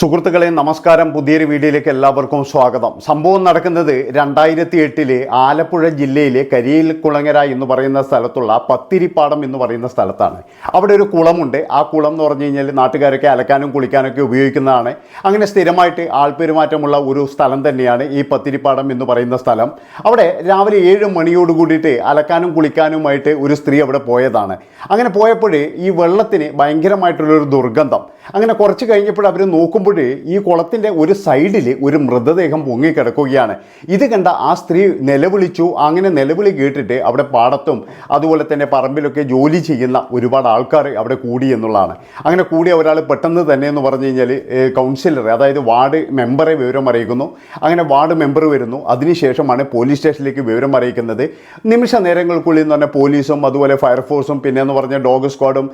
സുഹൃത്തുക്കളെ നമസ്കാരം. പുതിയൊരു വീഡിയോയിലേക്ക് എല്ലാവർക്കും സ്വാഗതം. സംഭവം നടക്കുന്നത് രണ്ടായിരത്തി എട്ടിലെ ആലപ്പുഴ ജില്ലയിലെ കരിയിൽ കുളങ്ങര എന്ന് പറയുന്ന സ്ഥലത്തുള്ള പത്തിരിപ്പാടം എന്ന് പറയുന്ന സ്ഥലത്താണ്. അവിടെ ഒരു കുളമുണ്ട്. ആ കുളം എന്ന് പറഞ്ഞു കഴിഞ്ഞാൽ നാട്ടുകാരൊക്കെ അലക്കാനും കുളിക്കാനൊക്കെ ഉപയോഗിക്കുന്നതാണ്. അങ്ങനെ സ്ഥിരമായിട്ട് ആൾപെരുമാറ്റമുള്ള ഒരു സ്ഥലം തന്നെയാണ് ഈ പത്തിരിപ്പാടം എന്ന് പറയുന്ന സ്ഥലം. അവിടെ രാവിലെ ഏഴ് മണിയോട് കൂടിയിട്ട് അലക്കാനും കുളിക്കാനുമായിട്ട് ഒരു സ്ത്രീ അവിടെ പോയതാണ്. അങ്ങനെ പോയപ്പോൾ ഈ വെള്ളത്തിന് ഭയങ്കരമായിട്ടുള്ളൊരു ദുർഗന്ധം. അങ്ങനെ കുറച്ച് കഴിഞ്ഞപ്പോൾ അവർ നോക്കുമ്പോൾ ഈ കുളത്തിന്റെ ഒരു സൈഡിൽ ഒരു മൃതദേഹം പൊങ്ങിക്കിടക്കുകയാണ്. ഇത് കണ്ട ആ സ്ത്രീ നിലവിളിച്ചു. അങ്ങനെ നിലവിളി കേട്ടിട്ട് അവിടെ പാടത്തും അതുപോലെ തന്നെ പറമ്പിലൊക്കെ ജോലി ചെയ്യുന്ന ഒരുപാട് ആൾക്കാർ അവിടെ കൂടി എന്നുള്ളതാണ്. അങ്ങനെ കൂടിയ ഒരാൾ പെട്ടെന്ന് തന്നെ എന്ന് പറഞ്ഞു കഴിഞ്ഞാൽ കൗൺസിലർ അതായത് വാർഡ് മെമ്പറെ വിവരം അറിയിക്കുന്നു. അങ്ങനെ വാർഡ് മെമ്പർ വരുന്നു. അതിനുശേഷമാണ് പോലീസ് സ്റ്റേഷനിലേക്ക് വിവരം അറിയിക്കുന്നത്. നിമിഷ നേരങ്ങൾക്കുള്ളിൽ എന്ന് പറഞ്ഞാൽ പോലീസും അതുപോലെ ഫയർഫോഴ്സും പിന്നെ എന്ന് പറഞ്ഞാൽ ഡോഗ് സ്ക്വാഡും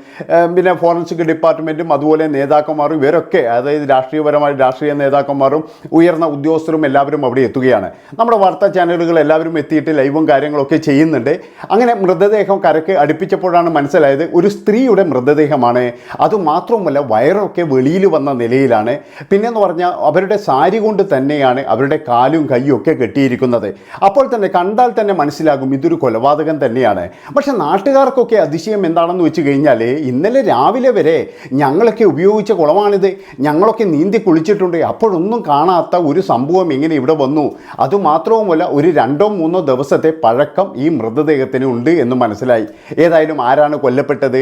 പിന്നെ ഫോറൻസിക് ഡിപ്പാർട്ട്മെന്റും അതുപോലെ നേതാക്കന്മാരും ഇവരൊക്കെ അതായത് രാഷ്ട്രീയപരമായ രാഷ്ട്രീയ നേതാക്കന്മാരും ഉയർന്ന ഉദ്യോഗസ്ഥരും എല്ലാവരും അവിടെ എത്തുകയാണ്. നമ്മുടെ വാർത്താ ചാനലുകൾ എല്ലാവരും എത്തിയിട്ട് ലൈവും കാര്യങ്ങളൊക്കെ ചെയ്യുന്നുണ്ട്. അങ്ങനെ മൃതദേഹം കരക്ക് അടുപ്പിച്ചപ്പോഴാണ് മനസ്സിലായത് ഒരു സ്ത്രീയുടെ മൃതദേഹമാണ്. അതുമാത്രവുമല്ല വയറൊക്കെ വെളിയിൽ വന്ന നിലയിലാണ്. പിന്നെന്ന് പറഞ്ഞാൽ അവരുടെ സാരി കൊണ്ട് തന്നെയാണ് അവരുടെ കാലും കൈയും ഒക്കെ കെട്ടിയിരിക്കുന്നത്. അപ്പോൾ തന്നെ കണ്ടാൽ തന്നെ മനസ്സിലാകും ഇതൊരു കൊലപാതകം തന്നെയാണ്. പക്ഷെ നാട്ടുകാർക്കൊക്കെ അതിശയം എന്താണെന്ന് വെച്ച് കഴിഞ്ഞാൽ ഇന്നലെ രാവിലെ വരെ ഞങ്ങളൊക്കെ ഉപയോഗിച്ച കുളമാണിത്. ഞങ്ങളൊക്കെ നീന്തി കുളിച്ചിട്ടുണ്ട്. അപ്പോഴൊന്നും കാണാത്ത ഒരു സംഭവം ഇങ്ങനെ ഇവിടെ വന്നു. അതുമാത്രവുമല്ല ഒരു രണ്ടോ മൂന്നോ ദിവസത്തെ പഴക്കം ഈ മൃതദേഹത്തിന് ഉണ്ട് എന്ന് മനസ്സിലായി. ഏതായാലും ആരാണ് കൊല്ലപ്പെട്ടത്?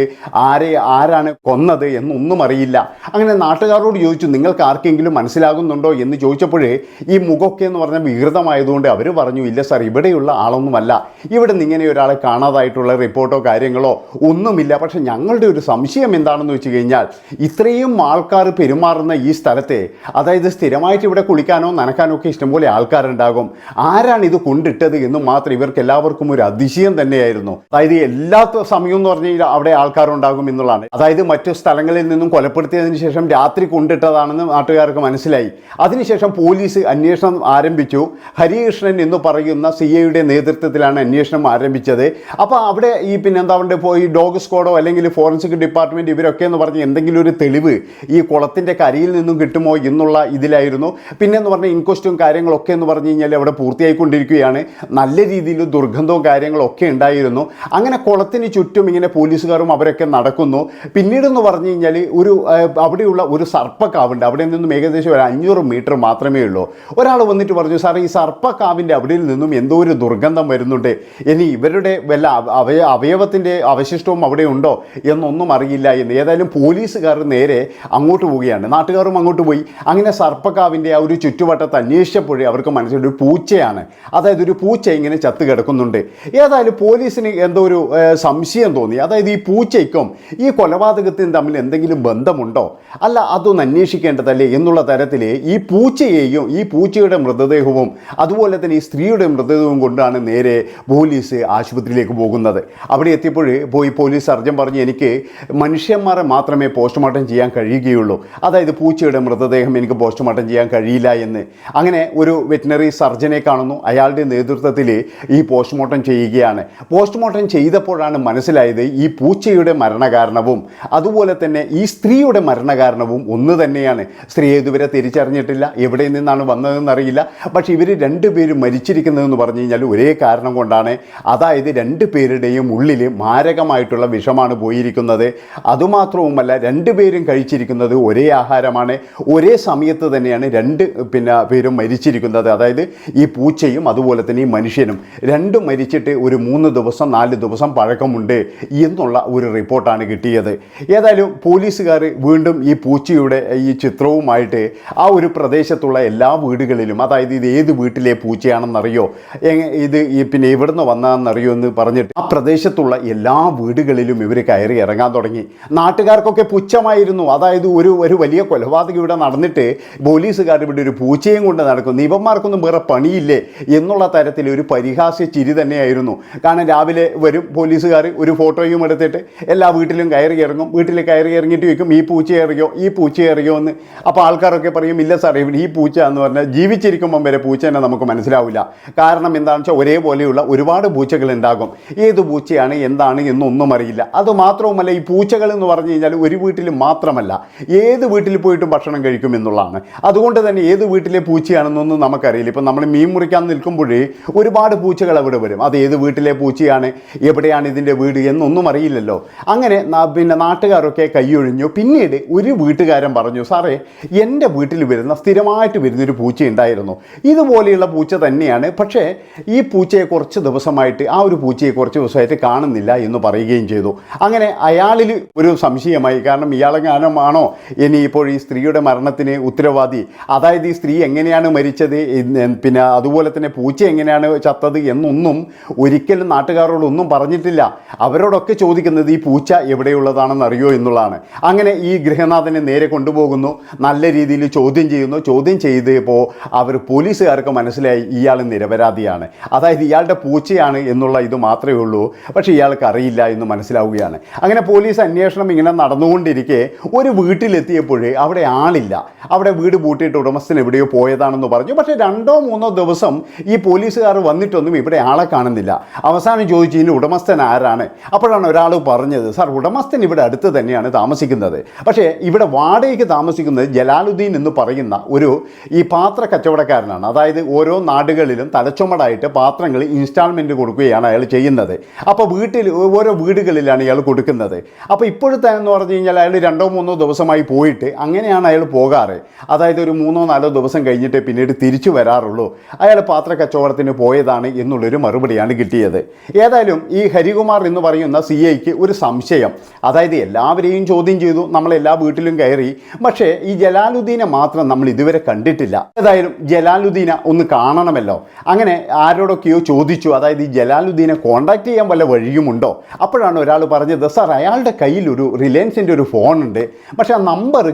ആരെ ആരാണ് കൊന്നത് എന്നൊന്നും അറിയില്ല. അങ്ങനെ നാട്ടുകാരോട് ചോദിച്ചു നിങ്ങൾക്ക് ആർക്കെങ്കിലും മനസ്സിലാകുന്നുണ്ടോ? എന്ന് ചോദിച്ചപ്പോഴേ ഈ മുഖമൊക്കെ എന്ന് പറഞ്ഞാൽ വികൃതമായതുകൊണ്ട് അവർ പറഞ്ഞു ഇല്ല സാർ ഇവിടെയുള്ള ആളൊന്നുമല്ല. ഇവിടെ നിന്ന് ഇങ്ങനെ ഒരാളെ കാണാതായിട്ടുള്ള റിപ്പോർട്ടോ കാര്യങ്ങളോ ഒന്നുമില്ല. പക്ഷെ ഞങ്ങളുടെ ഒരു സംശയം എന്താണെന്ന് വെച്ച് കഴിഞ്ഞാൽ ഇത്രയും ആൾക്കാർ പെരുമാറുന്ന ഈ സ്ഥലത്തെ അതായത് സ്ഥിരമായിട്ട് ഇവിടെ കുളിക്കാനോ നനക്കാനോ ഒക്കെ ഇഷ്ടംപോലെ ആൾക്കാരുണ്ടാകും. ആരാണ് ഇത് കൊണ്ടിട്ടത് എന്ന് മാത്രം ഇവർക്ക് എല്ലാവർക്കും ഒരു അതിശയം തന്നെയായിരുന്നു. അതായത് എല്ലാ സമയവും എന്ന് പറഞ്ഞു കഴിഞ്ഞാൽ അവിടെ ആൾക്കാരുണ്ടാകും എന്നുള്ളതാണ്. അതായത് മറ്റു സ്ഥലങ്ങളിൽ നിന്നും കൊലപ്പെടുത്തിയതിനു ശേഷം രാത്രി കൊണ്ടിട്ടതാണെന്ന് നാട്ടുകാർക്ക് മനസ്സിലായി. അതിനുശേഷം പോലീസ് അന്വേഷണം ആരംഭിച്ചു. ഹരികൃഷ്ണൻ എന്ന് പറയുന്ന സി ഐയുടെ നേതൃത്വത്തിലാണ് അന്വേഷണം ആരംഭിച്ചത്. അപ്പോൾ അവിടെ ഈ പിന്നെ എന്താ പറയുക പോയി ഡോഗ് സ്ക്വാഡോ അല്ലെങ്കിൽ ഫോറൻസിക് ഡിപ്പാർട്ട്മെന്റ് ഇവരൊക്കെ എന്ന് പറഞ്ഞ് എന്തെങ്കിലും ഒരു തെളിവ് ഈ കുളത്തിന്റെ കരയിൽ നിന്നും കിട്ടുമോ എന്നുള്ള ഇതിലായിരുന്നു. പിന്നെ എന്ന് പറഞ്ഞാൽ ഇൻക്വസ്റ്റും കാര്യങ്ങളൊക്കെ എന്ന് പറഞ്ഞു കഴിഞ്ഞാൽ അവിടെ പൂർത്തിയായിക്കൊണ്ടിരിക്കുകയാണ്. നല്ല രീതിയിൽ ദുർഗന്ധവും കാര്യങ്ങളൊക്കെ ഉണ്ടായിരുന്നു. അങ്ങനെ കുളത്തിന് ചുറ്റും ഇങ്ങനെ പോലീസുകാരും അവരൊക്കെ നടക്കുന്നു. പിന്നീട് എന്ന് പറഞ്ഞു കഴിഞ്ഞാൽ ഒരു അവിടെയുള്ള ഒരു സർപ്പക്കാവുണ്ട്. അവിടെ നിന്നും ഏകദേശം ഒരു അഞ്ഞൂറ് മീറ്റർ മാത്രമേ ഉള്ളൂ. ഒരാൾ വന്നിട്ട് പറഞ്ഞു സാർ ഈ സർപ്പക്കാവിന്റെ അവിടെ നിന്നും എന്തോ ഒരു ദുർഗന്ധം വരുന്നുണ്ട്. ഇനി ഇവരുടെ വല്ല അവയ അവയവത്തിന്റെ അവശിഷ്ടവും അവിടെ ഉണ്ടോ എന്നൊന്നും അറിയില്ല എന്ന്. ഏതായാലും പോലീസുകാർ നേരെ അങ്ങോട്ട് പോവുകയാണ്. നാട്ടുകാരും അങ്ങോട്ട് പോയി. അങ്ങനെ സർപ്പക്കാവിന്റെ ആ ഒരു ചുറ്റുവട്ടത്ത് അന്വേഷിച്ചപ്പോഴേ അവർക്ക് മനസ്സിലൊരു പൂച്ചയാണ്. അതായത് ഒരു പൂച്ച ഇങ്ങനെ ചത്ത് കിടക്കുന്നുണ്ട്. ഏതായാലും പോലീസിന് എന്തോ ഒരു സംശയം തോന്നി. അതായത് ഈ പൂച്ചയ്ക്കും ഈ കൊലപാതകത്തിനും തമ്മിൽ എന്തെങ്കിലും ബന്ധമുണ്ടോ? അല്ല അതൊന്ന് അന്വേഷിക്കേണ്ടതല്ലേ എന്നുള്ള തരത്തിൽ ഈ പൂച്ചയെയും ഈ പൂച്ചയുടെ മൃതദേഹവും അതുപോലെ തന്നെ ഈ സ്ത്രീയുടെ മൃതദേഹവും കൊണ്ടാണ് നേരെ പോലീസ് ആശുപത്രിയിലേക്ക് പോകുന്നത്. അവിടെ എത്തിയപ്പോൾ പോയി പോലീസ് സർജൻ പറഞ്ഞ് എനിക്ക് മനുഷ്യന്മാരെ മാത്രമേ പോസ്റ്റ്മോർട്ടം ചെയ്യാൻ കഴിയുകയുള്ളൂ. അതായത് പൂച്ചയുടെ മൃതദേഹം എനിക്ക് പോസ്റ്റ്മോർട്ടം ചെയ്യാൻ കഴിയില്ല എന്ന്. അങ്ങനെ ഒരു വെറ്റിനറി സർജനെ കാണുന്നു. അയാളുടെ നേതൃത്വത്തിൽ ഈ പോസ്റ്റ്മോർട്ടം ചെയ്യുകയാണ്. പോസ്റ്റ്മോർട്ടം ചെയ്തപ്പോഴാണ് മനസ്സിലായത് ഈ പൂച്ചയുടെ മരണകാരണവും അതുപോലെ തന്നെ ഈ സ്ത്രീയുടെ മരണകാരണവും ഒന്ന് തന്നെയാണ്. സ്ത്രീയെ ഇതുവരെ തിരിച്ചറിഞ്ഞിട്ടില്ല എവിടെ നിന്നാണ് വന്നതെന്ന് അറിയില്ല. പക്ഷേ ഇവർ രണ്ടുപേരും മരിച്ചിരിക്കുന്നതെന്ന് പറഞ്ഞു കഴിഞ്ഞാൽ ഒരേ കാരണം കൊണ്ടാണ്. അതായത് രണ്ട് പേരുടെയും ഉള്ളിൽ മാരകമായിട്ടുള്ള വിഷമാണ് പോയിരിക്കുന്നത്. അതുമാത്രവുമല്ല രണ്ടുപേരും കഴിച്ചിരിക്കുന്നത് ഒരേ ആഹാരമാണ്. ഒരേ സമയത്ത് തന്നെയാണ് രണ്ട് പിന്നെ പേരും മരിച്ചിരിക്കുന്നത്. അതായത് ഈ പൂച്ചയും അതുപോലെ തന്നെ ഈ മനുഷ്യനും രണ്ടും മരിച്ചിട്ട് ഒരു മൂന്ന് ദിവസം നാല് ദിവസം പഴക്കമുണ്ട് എന്നുള്ള ഒരു റിപ്പോർട്ടാണ് കിട്ടിയത്. ഏതായാലും പോലീസുകാർ വീണ്ടും ഈ പൂച്ചയുടെ ഈ ചിത്രവുമായിട്ട് ആ ഒരു പ്രദേശത്തുള്ള എല്ലാ വീടുകളിലും അതായത് ഇത് ഏത് വീട്ടിലെ പൂച്ചയാണെന്നറിയോ ഇത് പിന്നെ എവിടുന്ന് വന്നതെന്നറിയോ എന്ന് പറഞ്ഞിട്ട് ആ പ്രദേശത്തുള്ള എല്ലാ വീടുകളിലും ഇവർ കയറി ഇറങ്ങാൻ തുടങ്ങി. നാട്ടുകാർക്കൊക്കെ പുച്ഛമായിരുന്നു. അതായത് ഒരു ഒരു വലിയ കൊലപാതകം ഇവിടെ നടന്നിട്ട് പോലീസുകാർ ഇവിടെ ഒരു പൂച്ചയും കൊണ്ട് നടക്കുന്നു. ഇവന്മാർക്കൊന്നും വേറെ പണിയില്ലേ എന്നുള്ള തരത്തിൽ ഒരു പരിഹാസ്യ ചിരി തന്നെയായിരുന്നു. കാരണം രാവിലെ വരും പോലീസുകാർ ഒരു ഫോട്ടോയും എടുത്തിട്ട് എല്ലാ വീട്ടിലും കയറി ഇറങ്ങും. വീട്ടിൽ കയറി ഇറങ്ങിയിട്ട് ചോദിക്കും ഈ പൂച്ച ഇറങ്ങിയോ? ഈ പൂച്ച ഇറങ്ങിയോ? എന്ന്. അപ്പോൾ ആൾക്കാരൊക്കെ പറയും ഇല്ല സാർ ഇവിടെ ഈ പൂച്ച എന്ന് പറഞ്ഞാൽ ജീവിച്ചിരിക്കുമ്പം വരെ പൂച്ച തന്നെ നമുക്ക് മനസ്സിലാവില്ല. കാരണം എന്താണെന്ന് വെച്ചാൽ ഒരേപോലെയുള്ള ഒരുപാട് പൂച്ചകൾ ഉണ്ടാകും. ഏത് പൂച്ചയാണ് എന്താണ് എന്നൊന്നും അറിയില്ല. അത് മാത്രവുമല്ല ഈ പൂച്ചകൾ എന്ന് പറഞ്ഞു കഴിഞ്ഞാൽ ഒരു വീട്ടിൽ മാത്രമല്ല. ഏത് വീട്ടിൽ പോയിട്ട് ഭക്ഷണം കഴിക്കും എന്നുള്ളതാണ്. അതുകൊണ്ട് തന്നെ ഏത് വീട്ടിലെ പൂച്ചയാണെന്നൊന്നും നമുക്കറിയില്ല. ഇപ്പം നമ്മൾ മീൻ മുറിക്കാൻ നിൽക്കുമ്പോഴേ ഒരുപാട് പൂച്ചകൾ അവിടെ വരും. അത് ഏത് വീട്ടിലെ പൂച്ചയാണ്? എവിടെയാണ് ഇതിന്റെ വീട് എന്നൊന്നും അറിയില്ലല്ലോ. അങ്ങനെ പിന്നെ നാട്ടുകാരൊക്കെ കൈയൊഴിഞ്ഞു. പിന്നീട് ഒരു വീട്ടുകാരൻ പറഞ്ഞു സാറേ എന്റെ വീട്ടിൽ വരുന്ന സ്ഥിരമായിട്ട് വരുന്നൊരു പൂച്ച ഉണ്ടായിരുന്നു ഇതുപോലെയുള്ള പൂച്ച തന്നെയാണ്. പക്ഷേ ഈ പൂച്ചയെ കുറച്ച് ദിവസമായിട്ട് ആ ഒരു പൂച്ചയെ കുറച്ച് ദിവസമായിട്ട് കാണുന്നില്ല എന്ന് പറയുകയും ചെയ്തു. അങ്ങനെ അയാളിൽ ഒരു സംശയമായി കാരണം ഇയാളെങ്ങാനമാണോ ഇനി ഇപ്പോൾ ഈ സ്ത്രീയുടെ മരണത്തിന് ഉത്തരവാദി. അതായത് ഈ സ്ത്രീ എങ്ങനെയാണ് മരിച്ചത്? പിന്നെ അതുപോലെ തന്നെ പൂച്ച എങ്ങനെയാണ് ചത്തത് എന്നൊന്നും ഒരിക്കലും നാട്ടുകാരോടൊന്നും പറഞ്ഞിട്ടില്ല. അവരോടൊക്കെ ചോദിക്കുന്നത് ഈ പൂച്ച എവിടെയുള്ളതാണെന്ന് അറിയോ എന്നുള്ളതാണ്. അങ്ങനെ ഈ ഗൃഹനാഥനെ നേരെ കൊണ്ടുപോകുന്നു. നല്ല രീതിയിൽ ചോദ്യം ചെയ്യുന്നു. ചോദ്യം ചെയ്തപ്പോൾ അവർ പോലീസുകാർക്ക് മനസ്സിലായി ഇയാൾ നിരപരാധിയാണ്. അതായത് ഇയാളുടെ പൂച്ചയാണ് എന്നുള്ള ഇത് മാത്രമേ ഉള്ളൂ. പക്ഷേ ഇയാൾക്ക് അറിയില്ല എന്ന് മനസ്സിലാവുകയാണ്. അങ്ങനെ പോലീസ് അന്വേഷണം ഇങ്ങനെ നടന്നുകൊണ്ടിരിക്കെ ഒരു വീട്ടിലെത്തിയപ്പോഴേ അവിടെ ആളില്ല അവിടെ വീട് പൂട്ടിയിട്ട് ഉടമസ്ഥൻ എവിടെയോ പോയതാണെന്ന് പറഞ്ഞു. പക്ഷേ രണ്ടോ മൂന്നോ ദിവസം ഈ പോലീസുകാർ വന്നിട്ടൊന്നും ഇവിടെ ആളെ കാണുന്നില്ല. അവസാനം ചോദിച്ചു ഇനി ഉടമസ്ഥൻ ആരാണ്? അപ്പോഴാണ് ഒരാൾ പറഞ്ഞത് സാർ ഉടമസ്ഥൻ ഇവിടെ അടുത്ത് തന്നെയാണ് താമസിക്കുന്നത്. പക്ഷേ ഇവിടെ വാടകയ്ക്ക് താമസിക്കുന്നത് ജലാലുദ്ദീൻ എന്ന് പറയുന്ന ഒരു ഈ പാത്ര കച്ചവടക്കാരനാണ്. അതായത് ഓരോ നാടുകളിലും തലച്ചുമടായിട്ട് പാത്രങ്ങൾ ഇൻസ്റ്റാൾമെന്റ് കൊടുക്കുകയാണ് അയാൾ ചെയ്യുന്നത്. അപ്പോൾ വീട്ടിൽ ഓരോ വീടുകളിലാണ് ഇയാൾ കൊടുക്കുന്നത്. അപ്പോൾ ഇപ്പോഴത്തെ എന്ന് പറഞ്ഞു കഴിഞ്ഞാൽ അയാൾ രണ്ടോ മൂന്നോ ദിവസമായി പോയിട്ട് അങ്ങനെയാണ് അയാൾ പോകാറ്. അതായത് ഒരു മൂന്നോ നാലോ ദിവസം കഴിഞ്ഞിട്ട് പിന്നീട് തിരിച്ചു വരാറുള്ളൂ. അയാൾ പാത്ര കച്ചവടത്തിന് പോയതാണ് എന്നുള്ളൊരു മറുപടിയാണ് കിട്ടിയത്. ഏതായാലും ഈ ഹരികുമാർ എന്ന് പറയുന്ന സി ഐക്ക് ഒരു സംശയം. അതായത് എല്ലാവരെയും ചോദ്യം ചെയ്തു നമ്മളെല്ലാ വീട്ടിലും കയറി. പക്ഷേ ഈ ജലാലുദ്ദീനെ മാത്രം നമ്മൾ ഇതുവരെ കണ്ടിട്ടില്ല. ഏതായാലും ജലാലുദ്ദീനെ ഒന്ന് കാണണമല്ലോ. അങ്ങനെ ആരോടൊക്കെയോ ചോദിച്ചു അതായത് ഈ ജലാലുദ്ദീനെ കോൺടാക്ട് ചെയ്യാൻ വല്ല വഴിയുമുണ്ടോ? അപ്പോഴാണ് ഒരാൾ പറഞ്ഞത് സാർ അയാളുടെ കയ്യിൽ ഒരു റിലയൻസിന്റെ ഒരു ഫോൺ ഉണ്ട് പക്ഷേ ആ നമ്പർ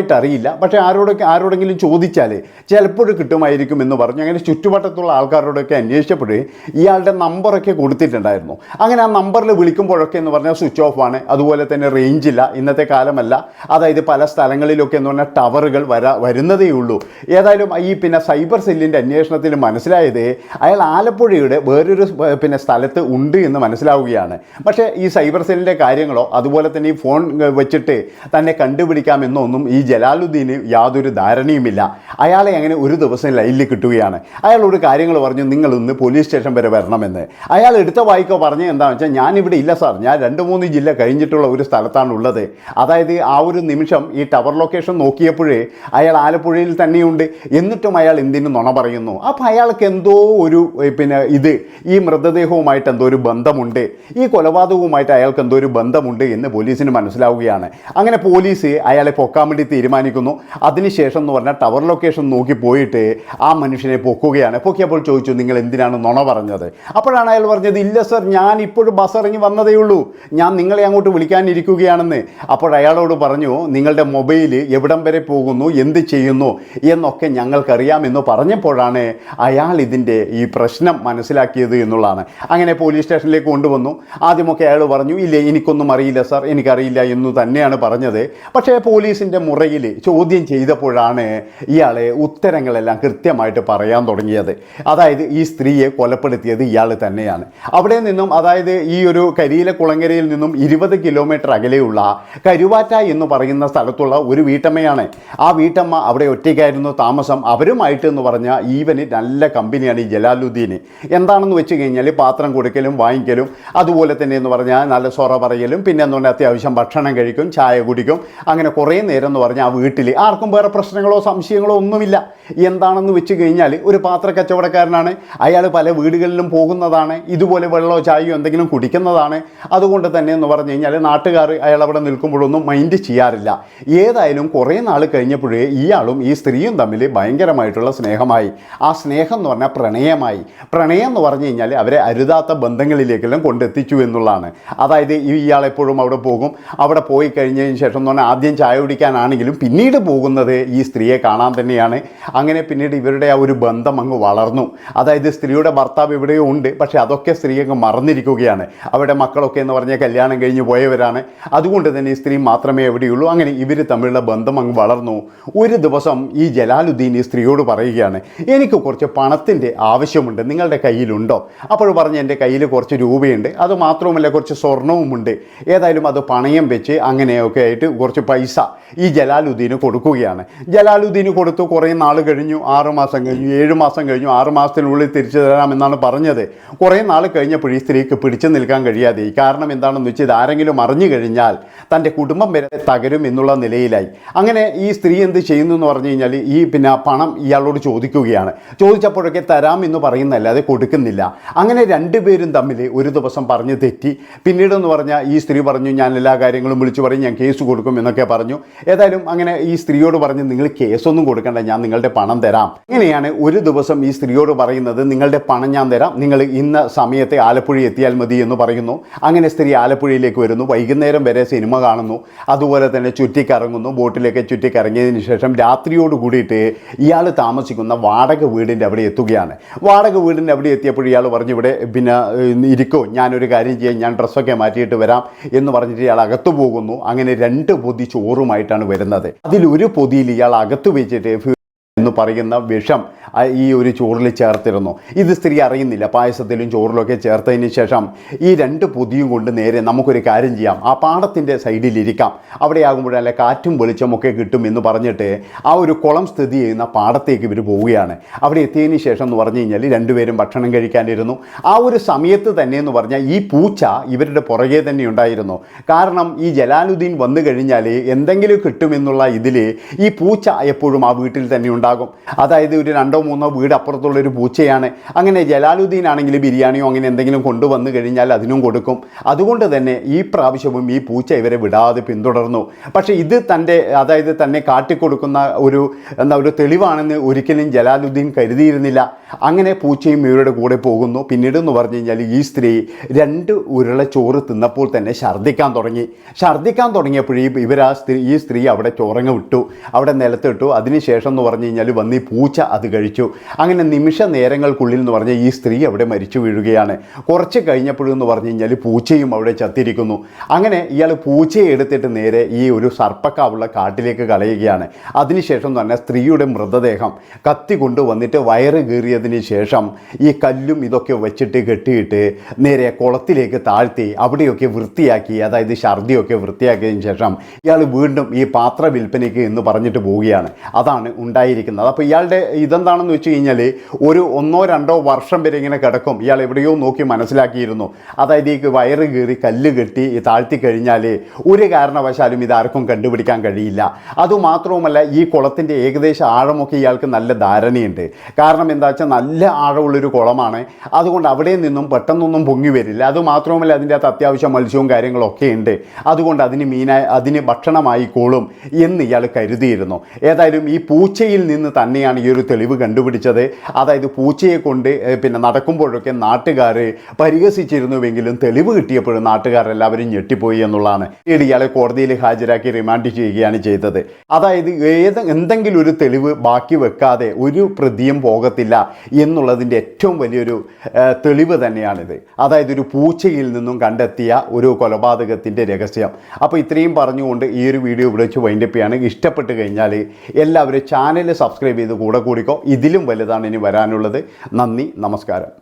കൃത്യമായിട്ട് അറിയില്ല. പക്ഷേ ആരോടൊക്കെ ആരോടെങ്കിലും ചോദിച്ചാൽ ചിലപ്പോൾ കിട്ടുമായിരിക്കും എന്ന് പറഞ്ഞു. അങ്ങനെ ചുറ്റുവട്ടത്തുള്ള ആൾക്കാരോടൊക്കെ അന്വേഷിച്ചപ്പോഴേ ഇയാളുടെ നമ്പറൊക്കെ കൊടുത്തിട്ടുണ്ടായിരുന്നു. അങ്ങനെ ആ നമ്പറിൽ വിളിക്കുമ്പോഴൊക്കെ എന്ന് പറഞ്ഞാൽ സ്വിച്ച് ഓഫ് ആണ്. അതുപോലെ തന്നെ റേഞ്ച് ഇല്ല. ഇന്നത്തെ കാലമല്ല. അതായത് പല സ്ഥലങ്ങളിലൊക്കെ എന്ന് പറഞ്ഞാൽ ടവറുകൾ വരാ വരുന്നതേ ഉള്ളൂ. ഏതായാലും ഈ പിന്നെ സൈബർ സെല്ലിന്റെ അന്വേഷണത്തിൽ മനസ്സിലായത് അയാൾ ആലപ്പുഴയുടെ വേറൊരു പിന്നെ സ്ഥലത്ത് ഉണ്ട് എന്ന് മനസ്സിലാവുകയാണ്. പക്ഷേ ഈ സൈബർ സെല്ലിന്റെ കാര്യങ്ങളോ അതുപോലെ തന്നെ ഈ ഫോൺ വെച്ചിട്ട് തന്നെ കണ്ടുപിടിക്കാമെന്നൊന്നും ഈ ജലാലുദ്ദീന് യാതൊരു ധാരണയുമില്ല. അയാളെ അങ്ങനെ ഒരു ദിവസം ലൈനിൽ കിട്ടുകയാണ്. അയാളോട് കാര്യങ്ങൾ പറഞ്ഞു നിങ്ങൾ ഇന്ന് പോലീസ് സ്റ്റേഷൻ വരെ വരണമെന്ന്. അയാൾ എടുത്ത വായിക്കോ പറഞ്ഞ എന്താണെന്ന് വെച്ചാൽ ഞാനിവിടെ ഇല്ല സാർ. ഞാൻ രണ്ട് മൂന്ന് ജില്ല കഴിഞ്ഞിട്ടുള്ള ഒരു സ്ഥലത്താണ് ഉള്ളത്. അതായത് ആ ഒരു നിമിഷം ഈ ടവർ ലൊക്കേഷൻ നോക്കിയപ്പോഴേ അയാൾ ആലപ്പുഴയിൽ തന്നെയുണ്ട്. എന്നിട്ടും അയാൾ എന്തിനു നുണ പറയുന്നു? അപ്പോൾ അയാൾക്ക് എന്തോ ഒരു പിന്നെ ഇത് ഈ മൃതദേഹവുമായിട്ട് എന്തോ ഒരു ബന്ധമുണ്ട്. ഈ കൊലപാതകവുമായിട്ട് അയാൾക്ക് എന്തോ ഒരു ബന്ധമുണ്ട് എന്ന് പോലീസിന് മനസ്സിലാവുകയാണ്. അങ്ങനെ പോലീസ് അയാളെ പൊക്കാൻ വേണ്ടി തീരുമാനിക്കുന്നു. അതിനുശേഷം എന്ന് പറഞ്ഞാൽ ടവർ ലൊക്കേഷൻ നോക്കി പോയിട്ട് ആ മനുഷ്യനെ പൊക്കുകയാണ്. പൊക്കിയപ്പോൾ ചോദിച്ചു നിങ്ങൾ എന്തിനാണ് നുണ പറഞ്ഞത്? അപ്പോഴാണ് അയാൾ പറഞ്ഞത് ഇല്ല സർ ഞാൻ ഇപ്പോഴും ബസ് ഇറങ്ങി വന്നതേ ഉള്ളൂ. ഞാൻ നിങ്ങളെ അങ്ങോട്ട് വിളിക്കാനിരിക്കുകയാണെന്ന്. അപ്പോൾ അയാളോട് പറഞ്ഞു നിങ്ങളുടെ മൊബൈൽ എവിടം വരെ പോകുന്നു? എന്ത് ചെയ്യുന്നു? എന്നൊക്കെ ഞങ്ങൾക്കറിയാമെന്ന് പറഞ്ഞപ്പോഴാണ് അയാൾ ഇതിന്റെ ഈ പ്രശ്നം മനസ്സിലാക്കിയത് എന്നുള്ളതാണ്. അങ്ങനെ പോലീസ് സ്റ്റേഷനിലേക്ക് കൊണ്ടുവന്നു. ആദ്യമൊക്കെ അയാൾ പറഞ്ഞു ഇല്ല എനിക്കൊന്നും അറിയില്ല സാർ എനിക്കറിയില്ല എന്ന് തന്നെയാണ് പറഞ്ഞത്. പക്ഷേ പോലീസിന്റെ മുറയിൽ ചോദ്യം ചെയ്തപ്പോഴാണ് ഇയാളെ ഉത്തരങ്ങളെല്ലാം കൃത്യമായിട്ട് പറയാൻ തുടങ്ങിയത്. അതായത് ഈ സ്ത്രീയെ കൊലപ്പെടുത്തിയത് ഇയാൾ തന്നെയാണ്. അവിടെ നിന്നും അതായത് ഈ ഒരു കരിയിലെ കുളങ്ങരയിൽ നിന്നും ഇരുപത് കിലോമീറ്റർ അകലെയുള്ള കരുവാറ്റ എന്ന് പറയുന്ന സ്ഥലത്തുള്ള ഒരു വീട്ടമ്മയാണ്. ആ വീട്ടമ്മ അവിടെ ഒറ്റയ്ക്കായിരുന്നു താമസം. അവരുമായിട്ട് എന്ന് പറഞ്ഞാൽ ഈവന് നല്ല കമ്പനിയാണ് ഈ ജലാലുദ്ദീൻ എന്താണെന്ന് വെച്ച് കഴിഞ്ഞാൽ പാത്രം കൊടുക്കലും വാങ്ങിക്കലും അതുപോലെ തന്നെ എന്ന് പറഞ്ഞാൽ നല്ല സൊറ പറയലും പിന്നെ എന്ന് പറഞ്ഞാൽ അത്യാവശ്യം ഭക്ഷണം കഴിക്കും ചായ കുടിക്കും അങ്ങനെ കുറേ നേരം എന്ന് പറഞ്ഞാൽ ആ വീട്ടിൽ ആർക്കും വേറെ പ്രശ്നങ്ങളോ സംശയങ്ങളോ ഒന്നുമില്ല. എന്താണെന്ന് വെച്ച് കഴിഞ്ഞാൽ ഒരു പാത്ര കച്ചവടക്കാരനാണ്. അയാൾ പല വീടുകളിലും പോകുന്നതാണ്. ഇതുപോലെ വെള്ളമോ ചായയോ എന്തെങ്കിലും കുടിക്കുന്നതാണ്. അതുകൊണ്ട് തന്നെ എന്ന് പറഞ്ഞു കഴിഞ്ഞാൽ നാട്ടുകാർ അയാൾ അവിടെ നിൽക്കുമ്പോഴൊന്നും മൈൻഡ് ചെയ്യാറില്ല. ഏതായാലും കുറേ നാൾ കഴിഞ്ഞപ്പോഴേ ഇയാളും ഈ സ്ത്രീയും തമ്മിൽ ഭയങ്കരമായിട്ടുള്ള സ്നേഹമായി. ആ സ്നേഹം എന്ന് പറഞ്ഞാൽ പ്രണയമായി. പ്രണയം എന്ന് പറഞ്ഞു കഴിഞ്ഞാൽ അവരെ അരുതാത്ത ബന്ധങ്ങളിലേക്കെല്ലാം കൊണ്ടെത്തിച്ചു എന്നുള്ളതാണ്. അതായത് ഈ ഇയാളെപ്പോഴും അവിടെ പോകും. അവിടെ പോയി കഴിഞ്ഞതിന് ശേഷം എന്ന് പറഞ്ഞാൽ ആദ്യം ചായ കുടിക്കാനാണെങ്കിലും പിന്നീട് പോകുന്നത് ഈ സ്ത്രീയെ കാണാൻ തന്നെയാണ്. അങ്ങനെ പിന്നീട് ഇവരുടെ ആ ഒരു ബന്ധം അങ്ങ് വളർന്നു. അതായത് സ്ത്രീയുടെ ഭർത്താവ് എവിടെയോ ഉണ്ട്. പക്ഷേ അതൊക്കെ സ്ത്രീ അങ്ങ് മറന്നിരിക്കുകയാണ്. അവരുടെ മക്കളൊക്കെ എന്ന് പറഞ്ഞാൽ കല്യാണം കഴിഞ്ഞ് പോയവരാണ്. അതുകൊണ്ട് തന്നെ ഈ സ്ത്രീ മാത്രമേ എവിടെയുള്ളൂ. അങ്ങനെ ഇവർ തമ്മിലുള്ള ബന്ധം അങ്ങ് വളർന്നു. ഒരു ദിവസം ഈ ജലാലുദ്ദീൻ ഈ സ്ത്രീയോട് പറയുകയാണ് എനിക്ക് കുറച്ച് പണത്തിന്റെ ആവശ്യമുണ്ട്. നിങ്ങളുടെ കയ്യിലുണ്ടോ? അപ്പോൾ പറഞ്ഞ് എന്റെ കയ്യിൽ കുറച്ച് രൂപയുണ്ട്. അത് മാത്രവുമല്ല കുറച്ച് സ്വർണവുമുണ്ട്. ഏതായാലും അത് പണയം വെച്ച് അങ്ങനെയൊക്കെ ആയിട്ട് കുറച്ച് പൈസ ഈ ജലാലു ജലാലുദ്ദീന് കൊടുക്കുകയാണ്. ജലാലുദ്ദീന് കൊടുത്തു കുറേ നാൾ കഴിഞ്ഞു ആറ് മാസം കഴിഞ്ഞു ഏഴ് മാസം കഴിഞ്ഞു ആറ് മാസത്തിനുള്ളിൽ തിരിച്ചു തരാമെന്നാണ് പറഞ്ഞത്. കുറേ നാൾ കഴിഞ്ഞപ്പോൾ ഈ സ്ത്രീക്ക് പിടിച്ചു നിൽക്കാൻ കഴിയാതെ. കാരണം എന്താണെന്ന് വെച്ചാൽ ഇത് ആരെങ്കിലും അറിഞ്ഞു കഴിഞ്ഞാൽ തന്റെ കുടുംബം വരെ തകരും എന്നുള്ള നിലയിലായി. അങ്ങനെ ഈ സ്ത്രീ എന്ത് ചെയ്യുന്നു എന്ന് പറഞ്ഞു കഴിഞ്ഞാൽ ഈ പിന്നെ പണം ഇയാളോട് ചോദിക്കുകയാണ്. ചോദിച്ചപ്പോഴൊക്കെ തരാം എന്ന് പറയുന്നല്ലാതെ കൊടുക്കുന്നില്ല. അങ്ങനെ രണ്ടുപേരും തമ്മിൽ ഒരു ദിവസം പറഞ്ഞ് തെറ്റി. പിന്നീടെന്ന് പറഞ്ഞാൽ ഈ സ്ത്രീ പറഞ്ഞു ഞാൻ എല്ലാ കാര്യങ്ങളും വിളിച്ചു പറയും ഞാൻ കേസ് കൊടുക്കും എന്നൊക്കെ പറഞ്ഞു. ഏതായാലും അങ്ങനെ ഈ സ്ത്രീയോട് പറഞ്ഞ് നിങ്ങൾ കേസൊന്നും കൊടുക്കണ്ട ഞാൻ നിങ്ങളുടെ പണം തരാം. ഇങ്ങനെയാണ് ഒരു ദിവസം ഈ സ്ത്രീയോട് പറയുന്നത് നിങ്ങളുടെ പണം ഞാൻ തരാം. നിങ്ങൾ ഇന്ന സമയത്തെ ആലപ്പുഴ എത്തിയാൽ മതി എന്ന് പറയുന്നു. അങ്ങനെ സ്ത്രീ ആലപ്പുഴയിലേക്ക് വരുന്നു. വൈകുന്നേരം വരെ സിനിമ കാണുന്നു. അതുപോലെ തന്നെ ചുറ്റിക്കറങ്ങുന്നു. ബോട്ടിലേക്ക് ചുറ്റിക്കറങ്ങിയതിന് ശേഷം രാത്രിയോട് കൂടിയിട്ട് ഇയാൾ താമസിക്കുന്ന വാടക വീടിന്റെ അവിടെ എത്തുകയാണ്. വാടക വീടിന്റെ അവിടെ എത്തിയപ്പോൾ ഇയാൾ പറഞ്ഞു ഇവിടെ പിന്നെ ഇരിക്കോ. ഞാനൊരു കാര്യം ചെയ്യാം. ഞാൻ ഡ്രസ്സൊക്കെ മാറ്റിയിട്ട് വരാം എന്ന് പറഞ്ഞിട്ട് ഇയാൾ അകത്തു പോകുന്നു. അങ്ങനെ രണ്ട് പൊതി ചോറുമായിട്ടാണ് വരുന്നത്. അതിലൊരു പൊതിയിൽ ഇയാൾ അകത്ത് വെച്ചിട്ട് എന്ന് പറയുന്ന വിഷം ഈ ഒരു ചോറിൽ ചേർത്തിരുന്നു. ഇത് സ്ത്രീ അറിയുന്നില്ല. പായസത്തിലും ചോറിലൊക്കെ ചേർത്തതിന് ശേഷം ഈ രണ്ട് പൊതിയും കൊണ്ട് നേരെ നമുക്കൊരു കാര്യം ചെയ്യാം. ആ പാടത്തിന്റെ സൈഡിലിരിക്കാം. അവിടെ ആകുമ്പോഴല്ല കാറ്റും വെളിച്ചമൊക്കെ കിട്ടും എന്ന് പറഞ്ഞിട്ട് ആ ഒരു കുളം സ്ഥിതി ചെയ്യുന്ന പാടത്തേക്ക് ഇവർ പോവുകയാണ്. അവിടെ എത്തിയതിന് ശേഷം എന്ന് പറഞ്ഞു കഴിഞ്ഞാൽ രണ്ടുപേരും ഭക്ഷണം കഴിക്കാനിരുന്നു. ആ ഒരു സമയത്ത് തന്നെ എന്ന് പറഞ്ഞാൽ ഈ പൂച്ച ഇവരുടെ പുറകെ തന്നെ ഉണ്ടായിരുന്നു. കാരണം ഈ ജലാലുദ്ദീൻ വന്നു കഴിഞ്ഞാൽ എന്തെങ്കിലും കിട്ടുമെന്നുള്ള ഇതിൽ ഈ പൂച്ച എപ്പോഴും ആ വീട്ടിൽ തന്നെ ഉണ്ടാകും അതായത് ഒരു രണ്ടോ മൂന്നോ വീട് അപ്പുറത്തുള്ള ഒരു പൂച്ചയാണ്. അങ്ങനെ ജലാലുദ്ദീൻ ആണെങ്കിൽ ബിരിയാണിയോ അങ്ങനെ എന്തെങ്കിലും കൊണ്ടുവന്നു കഴിഞ്ഞാൽ അതിനും കൊടുക്കും. അതുകൊണ്ട് തന്നെ ഈ പ്രാവശ്യവും ഈ പൂച്ച ഇവരെ വിടാതെ പിന്തുടർന്നു. പക്ഷേ ഇത് തന്റെ അതായത് തന്നെ കാട്ടിക്കൊടുക്കുന്ന ഒരു എന്താ ഒരു തെളിവാണെന്ന് ഒരിക്കലും ജലാലുദ്ദീൻ കരുതിയിരുന്നില്ല. അങ്ങനെ പൂച്ചയും ഇവരുടെ കൂടെ പോകുന്നു. പിന്നീട് എന്ന് പറഞ്ഞു കഴിഞ്ഞാൽ ഈ സ്ത്രീ രണ്ട് ഉരുള ചോറ് തിന്നപ്പോൾ തന്നെ ഛർദ്ദിക്കാൻ തുടങ്ങി. ഛർദ്ദിക്കാൻ തുടങ്ങിയപ്പോഴേ ഇവർ ആ സ്ത്രീ ഈ സ്ത്രീ അവിടെ ചോറങ്ങ വിട്ടു. അവിടെ നിലത്തിട്ടു. അതിനുശേഷം എന്ന് പറഞ്ഞു കഴിഞ്ഞാൽ വന്ന് ഈ പൂച്ച അത് കഴിച്ചു. അങ്ങനെ നിമിഷ നേരങ്ങൾക്കുള്ളിൽ എന്ന് പറഞ്ഞാൽ ഈ സ്ത്രീ അവിടെ മരിച്ചു വീഴുകയാണ്. കുറച്ച് കഴിഞ്ഞപ്പോഴെന്ന് പറഞ്ഞു കഴിഞ്ഞാൽ പൂച്ചയും അവിടെ ചത്തിരിക്കുന്നു. അങ്ങനെ ഇയാൾ പൂച്ചയെ എടുത്തിട്ട് നേരെ ഈ ഒരു സർപ്പക്കാവുള്ള കാട്ടിലേക്ക് കളയുകയാണ്. അതിനുശേഷം പറഞ്ഞാൽ സ്ത്രീയുടെ മൃതദേഹം കത്തി കൊണ്ടുവന്നിട്ട് വയറ് കീറിയതിന് ശേഷം ഈ കല്ലും ഇതൊക്കെ വെച്ചിട്ട് കെട്ടിയിട്ട് നേരെ കുളത്തിലേക്ക് താഴ്ത്തി അവിടെയൊക്കെ വൃത്തിയാക്കി അതായത് ഛർദിയൊക്കെ വൃത്തിയാക്കിയതിന് ശേഷം ഇയാൾ വീണ്ടും ഈ പാത്ര വിൽപ്പനയ്ക്ക് എന്ന് പറഞ്ഞിട്ട് പോവുകയാണ്. അതാണ് ഉണ്ടായിരിക്കുന്നത്. അപ്പോൾ ഇയാളുടെ ഇതെന്താണെന്ന് വെച്ച് കഴിഞ്ഞാൽ ഒരു ഒന്നോ രണ്ടോ വർഷം വരെ ഇങ്ങനെ കിടക്കും. ഇയാൾ എവിടെയോ നോക്കി മനസ്സിലാക്കിയിരുന്നു. അതായത് ഈ വയറ് കീറി കല്ല് കെട്ടി താഴ്ത്തി കഴിഞ്ഞാൽ ഒരു കാരണവശാലും ഇതാർക്കും കണ്ടുപിടിക്കാൻ കഴിയില്ല. അതുമാത്രവുമല്ല ഈ കുളത്തിന്റെ ഏകദേശം ആഴമൊക്കെ ഇയാൾക്ക് നല്ല ധാരണയുണ്ട്. കാരണം എന്താ വെച്ചാൽ നല്ല ആഴമുള്ളൊരു കുളമാണ്. അതുകൊണ്ട് അവിടെ നിന്നും പെട്ടെന്നൊന്നും പൊങ്ങി വരില്ല. അതുമാത്രവുമല്ല അതിന്റെ അകത്ത് അത്യാവശ്യം മത്സ്യവും കാര്യങ്ങളൊക്കെ ഉണ്ട്. അതുകൊണ്ട് അതിന് മീനായി അതിന് ഭക്ഷണമായിക്കോളും എന്ന് ഇയാൾ കരുതിയിരുന്നു. ഏതായാലും ഈ പൂച്ചയിൽ നിന്ന് തന്നെയാണ് ഈ ഒരു തെളിവ് കണ്ടുപിടിച്ചത്. അതായത് പൂച്ചയെ കൊണ്ട് പിന്നെ നടക്കുമ്പോഴൊക്കെ നാട്ടുകാർ പരിഹസിച്ചിരുന്നുവെങ്കിലും തെളിവ് കിട്ടിയപ്പോഴും നാട്ടുകാരെല്ലാവരും ഞെട്ടിപ്പോയി എന്നുള്ളതാണ്. പിന്നീട് ഇയാളെ കോടതിയിൽ ഹാജരാക്കി റിമാൻഡ് ചെയ്യുകയാണ് ചെയ്തത്. അതായത് ഏത് എന്തെങ്കിലും ഒരു തെളിവ് ബാക്കി വെക്കാതെ ഒരു പ്രതിയും പോകത്തില്ല. എന്നുള്ളതിന്റെ ഏറ്റവും വലിയൊരു തെളിവ് തന്നെയാണിത്. അതായത് ഒരു പൂച്ചയിൽ നിന്നും കണ്ടെത്തിയ ഒരു കൊലപാതകത്തിന്റെ രഹസ്യം. അപ്പോൾ ഇത്രയും പറഞ്ഞുകൊണ്ട് ഈ ഒരു വീഡിയോ ഇവിടെ വെച്ച് വൈൻഡപ്പ് ചെയ്യുകയാണെങ്കിൽ ഇഷ്ടപ്പെട്ട് കഴിഞ്ഞാൽ എല്ലാവരും ചാനൽ സബ്സ്ക്രൈബ് ചെയ്ത് കൂടെ കൂടിക്കോ. ഇതിലും വലുതാണ് ഇനി വരാനുള്ളത്. നന്ദി നമസ്കാരം.